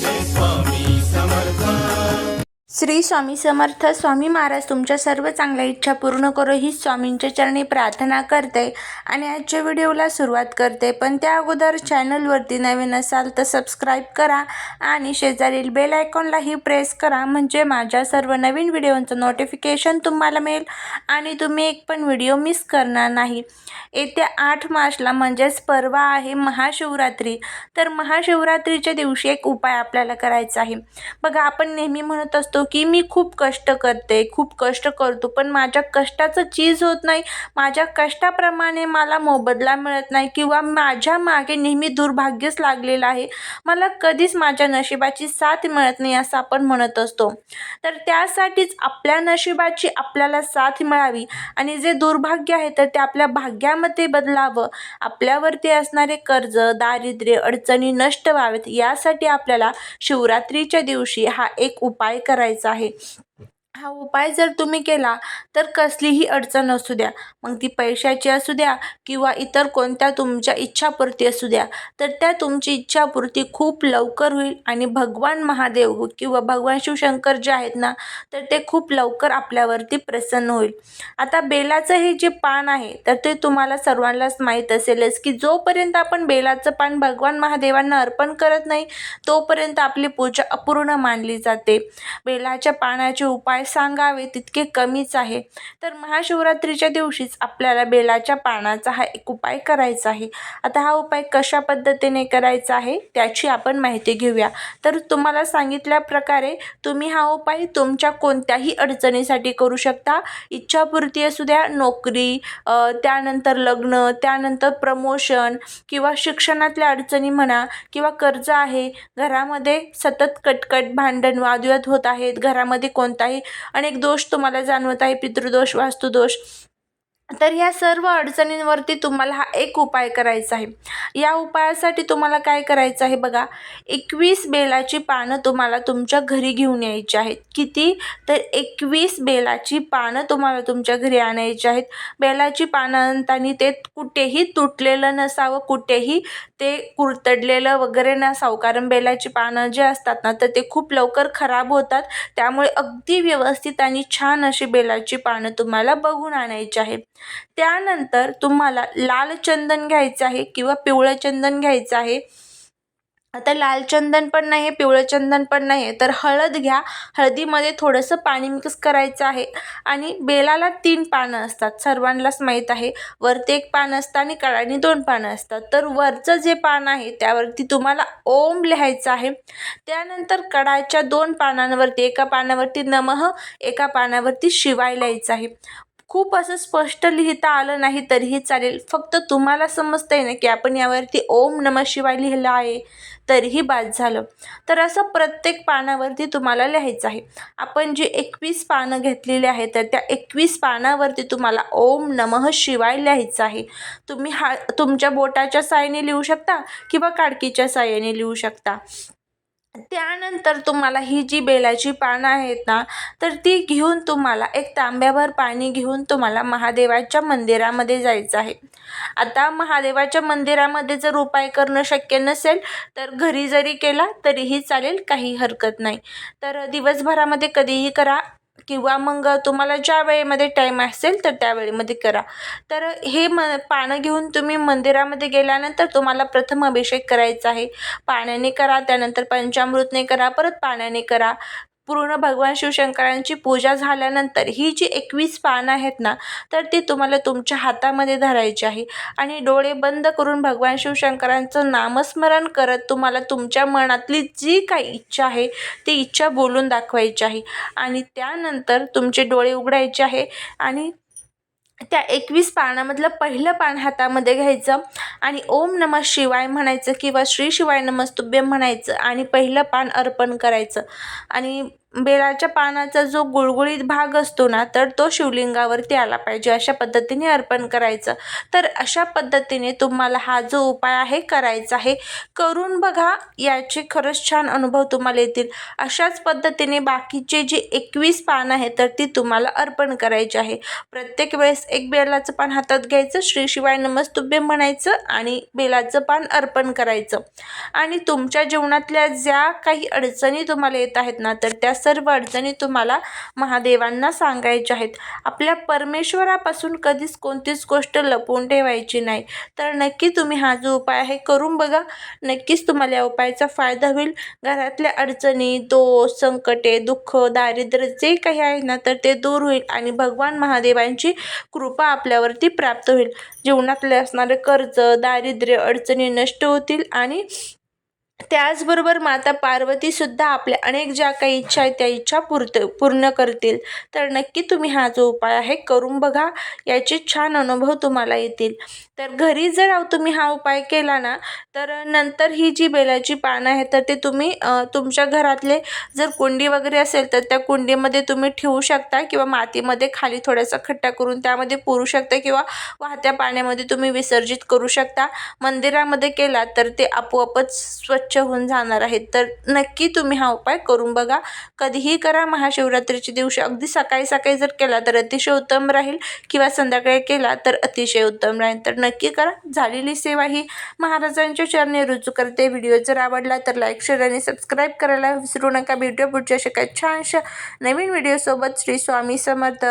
this one. Shri Swami Samarth Swami Maharaj तुमच्या सर्व चांगल्या इच्छा पूर्ण करो ही स्वामींच्या चरणी प्रार्थना करते आणि आजच्या व्हिडिओला सुरुवात करते. पण त्या अगोदर चॅनलवरती नवीन असाल तर सबस्क्राईब करा आणि शेजारील बेल आयकॉनलाही प्रेस करा. म्हणजे माझ्या सर्व नवीन व्हिडिओंचं नोटिफिकेशन तुम्हाला मिळेल आणि तुम्ही एक पण व्हिडिओ मिस करणार नाही. येत्या आठ मार्चला म्हणजेच परवा आहे महाशिवरात्री. तर महाशिवरात्रीच्या दिवशी एक उपाय आपल्याला करायचा आहे. बघा आपण नेहमी म्हणत असतो की मी खूप कष्ट करते खूप कष्ट करतो पण माझ्या कष्टाचं चीज होत नाही. माझ्या कष्टाप्रमाणे मला मोबदला मिळत नाही किंवा माझ्या मागे नेहमी दुर्भाग्यच लागलेलं आहे. मला कधीच माझ्या नशिबाची साथ मिळत नाही असं आपण म्हणत असतो. तर त्यासाठीच आपल्या नशिबाची आपल्याला साथ मिळावी आणि जे दुर्भाग्य आहे तर ते आपल्या भाग्यामध्ये बदलावं. आपल्यावरती असणारे कर्ज दारिद्र्य अडचणी नष्ट व्हावेत यासाठी आपल्याला शिवरात्रीच्या दिवशी हा एक उपाय करायचा आहे. हा उपाय जर तुम्ही केला तर कसलीही अडचण असू द्या. मग ती पैशाची असू द्या किंवा इतर कोणत्या तुमच्या इच्छापूर्ती असू द्या तर त्या तुमची इच्छापूर्ती खूप लवकर होईल आणि भगवान महादेव किंवा भगवान शिवशंकर जे आहेत ना तर ते खूप लवकर आपल्यावरती प्रसन्न होईल. आता बेलाचं हे जे पान आहे तर ते तुम्हाला सर्वांनाच माहीत असेलच की जोपर्यंत आपण बेलाचं पान भगवान महादेवांना अर्पण करत नाही तोपर्यंत आपली पूजा अपूर्ण मानली जाते. बेलाच्या पानाचे उपाय सांगावे तितके कमीच आहे. तर महाशिवरात्रीच्या दिवशीच आपल्याला बेलाच्या पानाचा हा एक उपाय करायचा आहे. आता हा उपाय कशा पद्धतीने करायचा आहे त्याची आपण माहिती घेऊया. तर तुम्हाला सांगितल्याप्रकारे तुम्ही हा उपाय तुमच्या कोणत्याही अडचणीसाठी करू शकता. इच्छापूर्ती असू द्या नोकरी त्यानंतर लग्न त्यानंतर प्रमोशन किंवा शिक्षणातल्या अडचणी म्हणा किंवा कर्ज आहे. घरामध्ये सतत कटकट भांडण वादविवाद होत आहेत. घरामध्ये कोणताही अनेक दोष तुम्हाला जाणवत आहे पितृदोष वास्तुदोष. तर ह्या सर्व अडचणींवरती तुम्हाला हा एक उपाय करायचा आहे. या उपायासाठी तुम्हाला काय करायचं आहे बघा एकवीस बेलाची पानं तुम्हाला तुमच्या घरी घेऊन यायची आहेत. किती? तर एकवीस बेलाची पानं तुम्हाला तुमच्या घरी आणायची आहेत. बेलाची पानं आणताना ते कुठेही तुटलेलं नसावं कुठेही ते कुरतडलेलं वगैरे नसावं. कारण बेलाची पानं जे असतात ना तर ते खूप लवकर खराब होतात. त्यामुळे अगदी व्यवस्थित आणि छान अशी बेलाची पानं तुम्हाला बघून आणायची आहे त्यानंतर तुम्हाला लाल चंदन घ्यायचं आहे किंवा पिवळं चंदन घ्यायचं आहे. आता लाल चंदन पण नाही आहे पिवळं चंदन पण नाही आहे तर हळद घ्या. हळदीमध्ये थोडंसं पाणी मिक्स करायचं आहे. आणि बेलाला तीन पानं असतात. सर्वांनाच माहीत आहे. वरती एक पान असतं आणि कळानी दोन पानं असतात. तर वरचं जे पान आहे त्यावरती तुम्हाला ओम लिहायचं आहे. त्यानंतर कडाच्या दोन पानांवरती एका पानावरती नमः एका पानावरती शिवाय लिहायचं आहे. खूप असं स्पष्ट लिहिता आलं नाही तरीही चालेल. फक्त तुम्हाला समजतंय ना की आपण यावरती ओम नम शिवाय लिहिलं आहे तरीही बाद झालं. तर असं प्रत्येक पानावरती तुम्हाला लिहायचं आहे. आपण जी एकवीस पानं घेतलेली आहे तर त्या एकवीस पानावरती तुम्हाला ओम नमः शिवाय लिहायचं आहे. तुम्ही हा तुमच्या बोटाच्या साहाय्याने लिहू शकता किंवा काडकीच्या साहाय्याने लिहू शकता. त्यानंतर तुम्हाला ही जी बेलाची पानं आहेत ना तर ती घेऊन तुम्हाला एक तांब्याभर पाणी घेऊन तुम्हाला महादेवाच्या मंदिरामध्ये जायचं आहे. आता महादेवाच्या मंदिरामध्ये जर उपाय करणं शक्य नसेल तर घरी जरी केला तरीही चालेल काही हरकत नाही. तर दिवसभरामध्ये कधीही करा. किंवा मग तुम्हाला ज्या वेळेमध्ये टाईम असेल तर त्या वेळेमध्ये करा. तर हे म पानं घेऊन तुम्ही मंदिरामध्ये गेल्यानंतर तुम्हाला प्रथम अभिषेक करायचा आहे. पाण्याने करा त्यानंतर पंचामृतने करा परत पाण्याने करा. पूर्ण भगवान शिवशंकरांची पूजा झाल्यानंतर ही जी एकवीस पानं आहेत ना तर ती तुम्हाला तुमच्या हातामध्ये धरायची आहे. आणि डोळे बंद करून भगवान शिवशंकरांचं नामस्मरण करत तुम्हाला तुमच्या मनातली जी काही इच्छा आहे ती इच्छा बोलून दाखवायची आहे. आणि त्यानंतर तुमचे डोळे उघडायचे आहे आणि त्या एकवीस पानामधलं पहिलं पान हातामध्ये घ्यायचं आणि ओम नमः शिवाय म्हणायचं किंवा श्री शिवाय नमस्तुभ्यम म्हणायचं आणि पहिलं पान अर्पण करायचं. आणि बेलाच्या पानाचा जो गुळगुळीत भाग असतो ना तर तो शिवलिंगावरती आला पाहिजे. अशा पद्धतीने अर्पण करायचं. तर अशा पद्धतीने तुम्हाला हा जो उपाय आहे करायचा आहे करून बघा. याचे खरंच छान अनुभव तुम्हाला येतील. अशाच पद्धतीने बाकीचे जे एकवीस पान आहे तर ती तुम्हाला अर्पण करायची आहे. प्रत्येक वेळेस एक बेलाचं पान हातात घ्यायचं श्री शिवाय नमस्तुभ्य म्हणायचं आणि बेलाचं पान अर्पण करायचं. आणि तुमच्या जीवनातल्या ज्या काही अडचणी तुम्हाला येत आहेत ना तर त्या सर्व अडचणी तुम्हाला महादेवांना सांगायच्या आहेत. आपल्या परमेश्वरापासून कधीच कोणतीच गोष्ट लपवून ठेवायची नाही. तर नक्की तुम्ही हा जो उपाय आहे करून बघा. नक्कीच तुम्हाला या उपायाचा फायदा होईल. घरातल्या अडचणी दोष संकटे दुःख दारिद्र्य जे काही आहे ना तर ते दूर होईल आणि भगवान महादेवांची कृपा आपल्यावरती प्राप्त होईल. जीवनातले असणारे कर्ज दारिद्र्य अडचणी नष्ट होतील आणि त्याचबरोबर माता पार्वतीसुद्धा आपल्या अनेक ज्या काही इच्छा आहेत त्या इच्छा पूर्त पूर्ण करतील. तर नक्की तुम्ही हा जो उपाय आहे करून बघा. याचे छान अनुभव तुम्हाला येतील. तर घरी जर अहो तुम्ही हा उपाय केला ना तर नंतर ही जी बेलाची पानं आहेत तर ते तुम्ही तुमच्या घरातले जर कुंडी वगैरे असेल तर त्या कुंडीमध्ये तुम्ही ठेवू शकता किंवा मातीमध्ये खाली थोडासा खट्टा करून त्यामध्ये पुरू शकता किंवा वाहत्या पाण्यामध्ये तुम्ही विसर्जित करू शकता. मंदिरामध्ये केला तर ते आपोआपच स्वच्छ स्वच्छ होऊन जाणार आहेत. तर नक्की तुम्ही हा उपाय करून बघा. कधीही करा महाशिवरात्रीच्या दिवशी. अगदी सकाळी सकाळी जर केला तर अतिशय उत्तम राहील किंवा संध्याकाळी केला तर अतिशय उत्तम राहील. तर नक्की करा. झालेली सेवा ही महाराजांच्या चरणी रुजू करते. व्हिडिओ जर आवडला तर लाईक शेअर आणि सबस्क्राईब करायला विसरू नका. भेटूया पुढच्या अशा छानशा नवीन व्हिडिओसोबत. श्री स्वामी समर्थ.